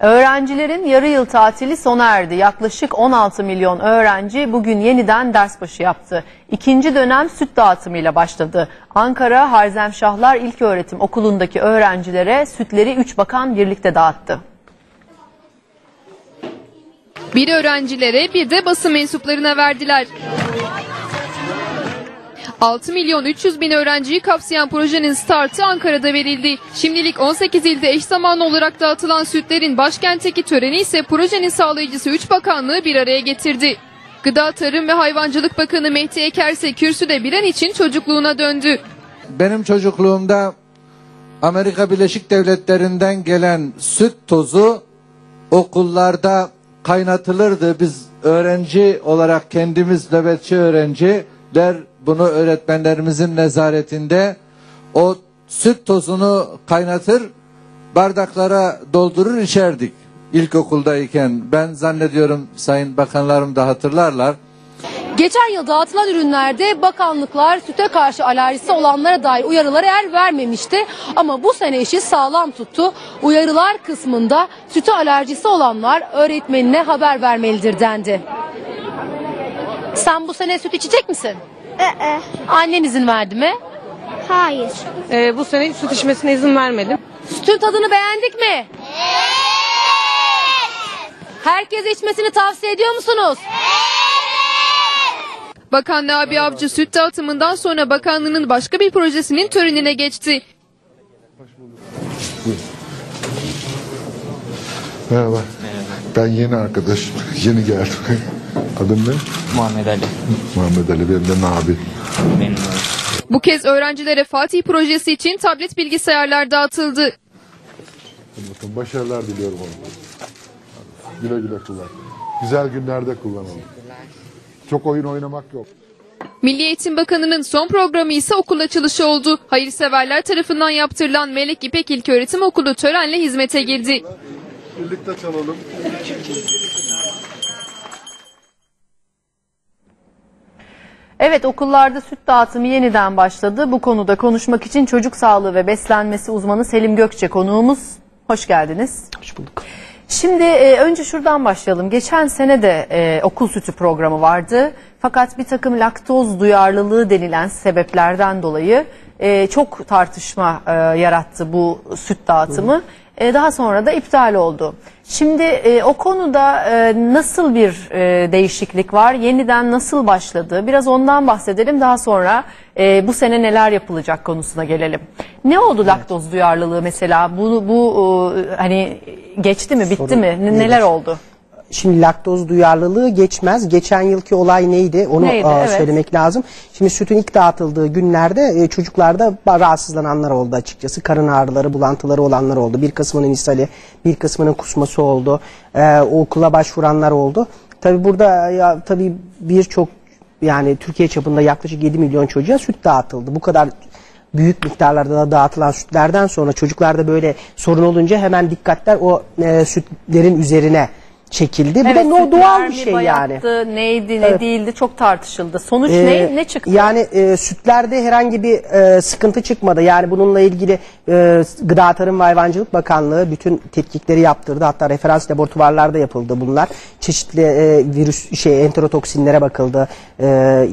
Öğrencilerin yarı yıl tatili sona erdi. Yaklaşık 16 milyon öğrenci bugün yeniden ders başı yaptı. İkinci dönem süt dağıtımıyla başladı. Ankara Harzemşahlar İlköğretim Okulu'ndaki öğrencilere sütleri 3 bakan birlikte dağıttı. Bir öğrencilere bir de basın mensuplarına verdiler. 6 milyon 300 bin öğrenciyi kapsayan projenin startı Ankara'da verildi. Şimdilik 18 ilde eş zamanlı olarak dağıtılan sütlerin başkentteki töreni ise projenin sağlayıcısı 3 bakanlığı bir araya getirdi. Gıda, Tarım ve Hayvancılık Bakanı Mehdi Eker ise kürsüde bir an için çocukluğuna döndü. Benim çocukluğumda Amerika Birleşik Devletleri'nden gelen süt tozu okullarda kaynatılırdı. Biz öğrenci olarak kendimiz nöbetçi öğrenciler bunu öğretmenlerimizin nezaretinde o süt tozunu kaynatır bardaklara doldurur içerdik ilkokuldayken. Ben zannediyorum sayın bakanlarım da hatırlarlar. Geçen yıl dağıtılan ürünlerde bakanlıklar süte karşı alerjisi olanlara dair uyarılara yer vermemişti. Ama bu sene işi sağlam tuttu. Uyarılar kısmında süte alerjisi olanlar öğretmenine haber vermelidir dendi. Sen bu sene süt içecek misin? Ee, Annen izin verdi mi? hayır. Ee, bu sene süt içmesine izin vermedim. Sütün tadını beğendik mi? Herkese içmesini tavsiye ediyor musunuz? Bakan Nabi Avcı süt dağıtımından sonra bakanlığının başka bir projesinin törenine geçti. Merhaba. Ben yeni arkadaşım. Yeni geldim. Adın ne? Muhammed Ali. Muhammed Ali. Benim de Nabi. Benim Bu kez öğrencilere Fatih projesi için tablet bilgisayarlar dağıtıldı. Bakın başarılar diliyorum ona. Güle güle kullan. Güzel günlerde kullanalım. Çok oyun oynamak yok. Milli Eğitim Bakanı'nın son programı ise okul açılışı oldu. Hayırseverler tarafından yaptırılan Melek İpek İlköğretim Okulu törenle hizmete girdi. Birlikte çalalım. Evet okullarda süt dağıtımı yeniden başladı. Bu konuda konuşmak için çocuk sağlığı ve beslenmesi uzmanı Selim Gökçe konuğumuz. Hoş geldiniz. Hoş bulduk. Şimdi e, önce şuradan başlayalım. Geçen sene de e, okul sütü programı vardı. Fakat bir takım laktoz duyarlılığı denilen sebeplerden dolayı e, çok tartışma e, yarattı bu süt dağıtımı. E, daha sonra da iptal oldu. Şimdi e, o konuda e, nasıl bir e, değişiklik var? Yeniden nasıl başladı? Biraz ondan bahsedelim. Daha sonra e, bu sene neler yapılacak konusuna gelelim. Ne oldu laktoz duyarlılığı mesela? Bu bu e, hani geçti mi, bitti Sorun mi? Ne- nedir? Neler oldu? Şimdi laktoz duyarlılığı geçmez. Geçen yılki olay neydi? Onu Neydi? aa, Evet. söylemek lazım. Şimdi sütün ilk dağıtıldığı günlerde e, çocuklarda rahatsızlananlar oldu açıkçası. Karın ağrıları, bulantıları olanlar oldu. Bir kısmının ishali, bir kısmının kusması oldu. O okula başvuranlar oldu. Tabii burada ya tabii birçok yani Türkiye çapında yaklaşık 7 milyon çocuğa süt dağıtıldı. Bu kadar büyük miktarlarda da dağıtılan sütlerden sonra çocuklarda böyle sorun olunca hemen dikkatler o e, sütlerin üzerine çekildi. Bu da no, mi, bir şey yani. bayattı, Neydi, ne Evet. değildi çok tartışıldı. Sonuç Ee, ne? Ne çıktı? Yani e, sütlerde herhangi bir e, sıkıntı çıkmadı. Yani bununla ilgili e, Gıda Tarım ve Hayvancılık Bakanlığı bütün tetkikleri yaptırdı. Hatta referans laboratuvarlarda yapıldı bunlar. Çeşitli e, virüs şey enterotoksinlere bakıldı. E,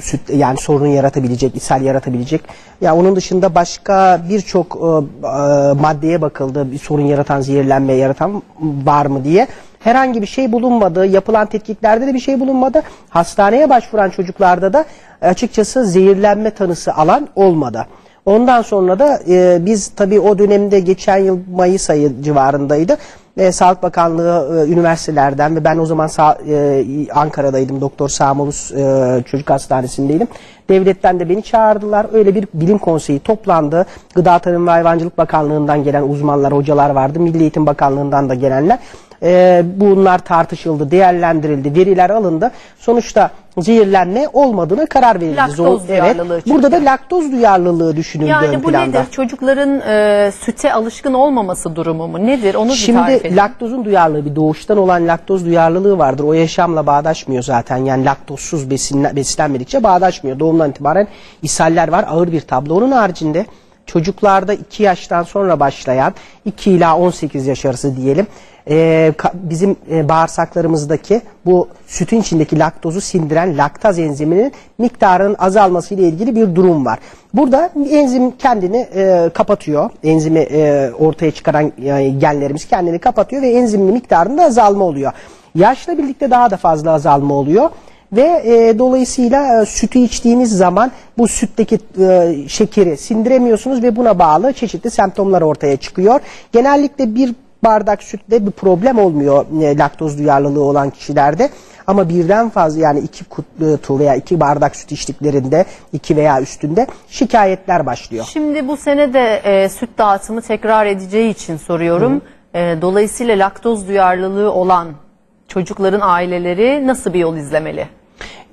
süt yani sorun yaratabilecek, ishal yaratabilecek. Ya onun dışında başka birçok e, e, maddeye bakıldı. Bir sorun yaratan, zehirlenme yaratan var mı diye. Herhangi bir şey bulunmadı. Yapılan tetkiklerde de bir şey bulunmadı. Hastaneye başvuran çocuklarda da açıkçası zehirlenme tanısı alan olmadı. Ondan sonra da e, biz tabii o dönemde geçen yıl Mayıs ayı civarındaydı. E, Sağlık Bakanlığı e, üniversitelerden ve ben o zaman sağ, e, Ankara'daydım. Doktor Samulus e, Çocuk Hastanesi'ndeydim. Devletten de beni çağırdılar. Öyle bir bilim konseyi toplandı. Gıda Tarım ve Hayvancılık Bakanlığı'ndan gelen uzmanlar, hocalar vardı. Milli Eğitim Bakanlığı'ndan da gelenler. E, bunlar tartışıldı, değerlendirildi, veriler alındı. Sonuçta zehirlenme olmadığına karar verildi. Laktoz duyarlılığı çıktı. Burada da laktoz duyarlılığı düşünüldü Yani bu planda. nedir? Çocukların e, süte alışkın olmaması durumu mu? Nedir? Onu bir tarif Şimdi edin. laktozun duyarlılığı bir doğuştan olan laktoz duyarlılığı vardır. O yaşamla bağdaşmıyor zaten. Yani laktozsuz besinle, beslenmedikçe bağdaşmıyor. Doğumdan itibaren ishaller var. Ağır bir tablo. Onun haricinde çocuklarda 2 yaştan sonra başlayan 2 ila 18 yaş arası diyelim e, bizim e, bağırsaklarımızdaki bu sütün içindeki laktozu sindiren laktaz enziminin miktarının azalması ile ilgili bir durum var. Burada enzim kendini e, kapatıyor. Enzimi ortaya çıkaran genlerimiz kendini kapatıyor ve enzimin miktarında azalma oluyor. Yaşla birlikte daha da fazla azalma oluyor. Ve e, dolayısıyla e, sütü içtiğiniz zaman bu sütteki e, şekeri sindiremiyorsunuz ve buna bağlı çeşitli semptomlar ortaya çıkıyor. Genellikle bir bardak sütle bir problem olmuyor e, laktoz duyarlılığı olan kişilerde. Ama birden fazla yani iki kutu veya iki bardak süt içtiklerinde iki veya üstünde şikayetler başlıyor. Şimdi bu sene de e, süt dağıtımı tekrar edeceği için soruyorum. E, dolayısıyla laktoz duyarlılığı olan çocukların aileleri nasıl bir yol izlemeli?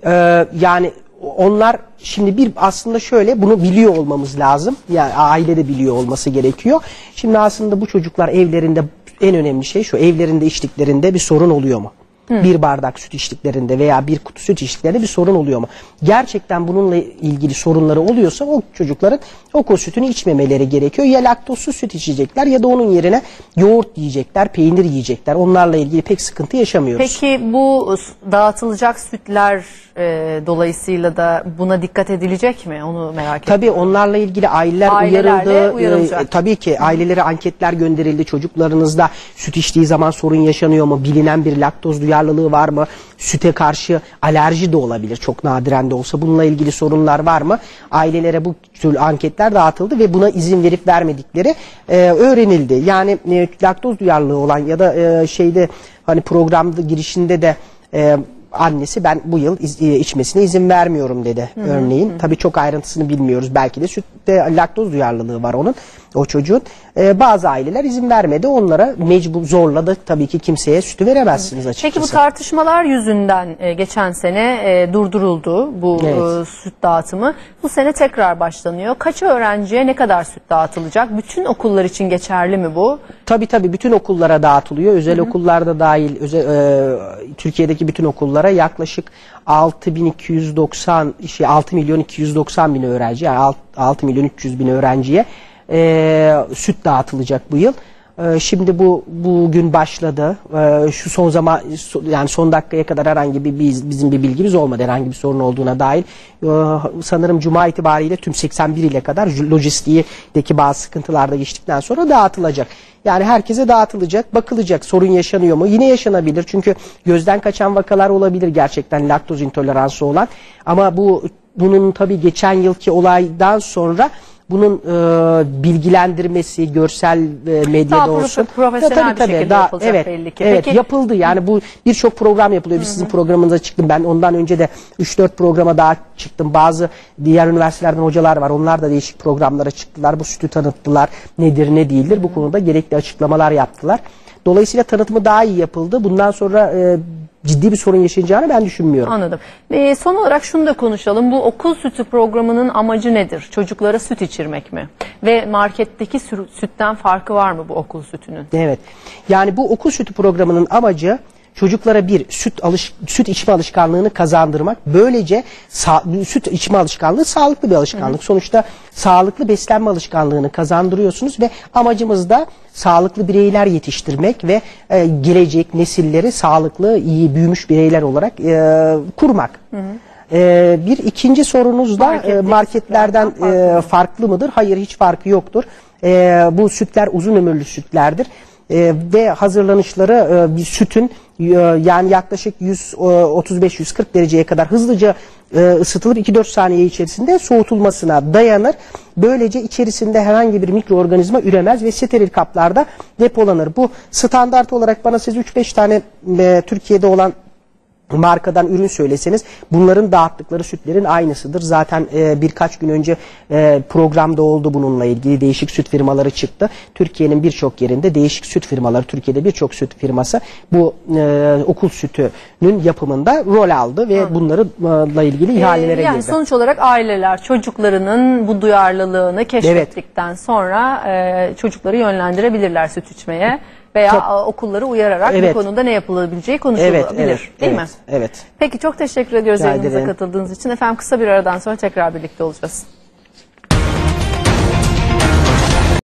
Ee, yani onlar şimdi bir aslında şöyle bunu biliyor olmamız lazım. Yani aile de biliyor olması gerekiyor. Şimdi aslında bu çocuklar evlerinde en önemli şey şu evlerinde içtiklerinde bir sorun oluyor mu? Bir bardak süt içtiklerinde veya bir kutu süt içtiklerinde bir sorun oluyor mu? Gerçekten bununla ilgili sorunları oluyorsa o çocukların okul sütünü içmemeleri gerekiyor. Ya laktozsuz süt içecekler ya da onun yerine yoğurt yiyecekler, peynir yiyecekler. Onlarla ilgili pek sıkıntı yaşamıyoruz. Peki bu dağıtılacak sütler e, dolayısıyla da buna dikkat edilecek mi? Onu merak ediyorum. Tabii onlarla ilgili aileler uyarıldı. Ee, tabii ki ailelere anketler gönderildi. Çocuklarınızda süt içtiği zaman sorun yaşanıyor mu? Bilinen bir laktoz duyarlılığı var mı? Süte karşı alerji de olabilir. Çok nadiren de olsa bununla ilgili sorunlar var mı? Ailelere bu tür anketler dağıtıldı ve buna izin verip vermedikleri e, öğrenildi. Yani e, laktoz duyarlılığı olan ya da e, şeyde hani programda girişinde de e, annesi ben bu yıl iz- e, içmesine izin vermiyorum dedi örneğin. Tabii çok ayrıntısını bilmiyoruz. Belki de sütte laktoz duyarlılığı var onun o çocuğun. E, bazı aileler izin vermedi. Onlara mecbur zorladı tabii ki kimseye sütü veremezsiniz açıkçası. Peki bu tartışmalar yüzünden e, geçen sene e, durduruldu bu Evet. e, süt dağıtımı. Bu sene tekrar başlanıyor. Kaç öğrenciye ne kadar süt dağıtılacak? Bütün okullar için geçerli mi bu? Tabii tabii bütün okullara dağıtılıyor. Özel okullarda dahil özel, e, Türkiye'deki bütün okullara yaklaşık 6290 şey 6 milyon 290 bin öğrenci yani 6, 6 milyon 300 bin öğrenciye e, süt dağıtılacak bu yıl. E, Şimdi bu bugün başladı. E, Şu son zaman yani son dakikaya kadar herhangi bir biz- bizim bir bilgimiz olmadı herhangi bir sorun olduğuna dair. E, Sanırım cuma itibariyle tüm 81 ile kadar lojistiğindeki bazı sıkıntılar da geçtikten sonra dağıtılacak. Yani herkese dağıtılacak, bakılacak sorun yaşanıyor mu? Yine yaşanabilir çünkü gözden kaçan vakalar olabilir gerçekten laktoz intoleransı olan. Ama bu bunun tabii geçen yılki olaydan sonra bunun e, bilgilendirmesi, görsel e, medyada Daha olsun. profesyonel bir şekilde yapılacak evet, belli ki. Evet, Peki- yapıldı. Yani bu birçok program yapılıyor. Biz sizin programınıza çıktım. Ben ondan önce de 3-4 programa daha çıktım. Bazı diğer üniversitelerden hocalar var. Onlar da değişik programlara çıktılar. Bu sütü tanıttılar. Nedir ne değildir. Bu konuda gerekli açıklamalar yaptılar. Dolayısıyla tanıtımı daha iyi yapıldı. Bundan sonra e, ciddi bir sorun yaşayacağını ben düşünmüyorum. Anladım. E, son olarak şunu da konuşalım. Bu okul sütü programının amacı nedir? Çocuklara süt içirmek mi? Ve marketteki sü- sütten farkı var mı bu okul sütünün? Evet. Yani bu okul sütü programının amacı çocuklara bir süt alış süt içme alışkanlığını kazandırmak. Böylece sa- süt içme alışkanlığı sağlıklı bir alışkanlık. Sonuçta sağlıklı beslenme alışkanlığını kazandırıyorsunuz ve amacımız da sağlıklı bireyler yetiştirmek ve e, gelecek nesilleri sağlıklı, iyi büyümüş bireyler olarak e, kurmak. E, bir ikinci sorunuz da e, Marketteki marketlerden e, farklı mıdır? Hayır hiç farkı yoktur. E, bu sütler uzun ömürlü sütlerdir. E, ve hazırlanışları e, bir sütün yani yaklaşık 135-140 dereceye kadar hızlıca e, ısıtılır 2-4 saniye içerisinde soğutulmasına dayanır. Böylece içerisinde herhangi bir mikroorganizma üremez ve steril kaplarda depolanır. Bu standart olarak bana siz 3-5 tane e, Türkiye'de olan markadan ürün söyleseniz bunların dağıttıkları sütlerin aynısıdır. Zaten e, birkaç gün önce e, programda oldu bununla ilgili değişik süt firmaları çıktı. Türkiye'nin birçok yerinde değişik süt firmaları, Türkiye'de birçok süt firması bu e, okul sütünün yapımında rol aldı ve bunlarla ilgili ihalelere Ee, yani girdi. sonuç olarak aileler çocuklarının bu duyarlılığını keşfettikten sonra e, çocukları yönlendirebilirler süt içmeye veya Çok- okulları uyararak Evet. bu konuda ne yapılabileceği Evet, konuşulabilir. evet, değil evet, mi? evet. Peki çok teşekkür ediyoruz Rica yayınımıza ederim. katıldığınız için. Efendim kısa bir aradan sonra tekrar birlikte olacağız.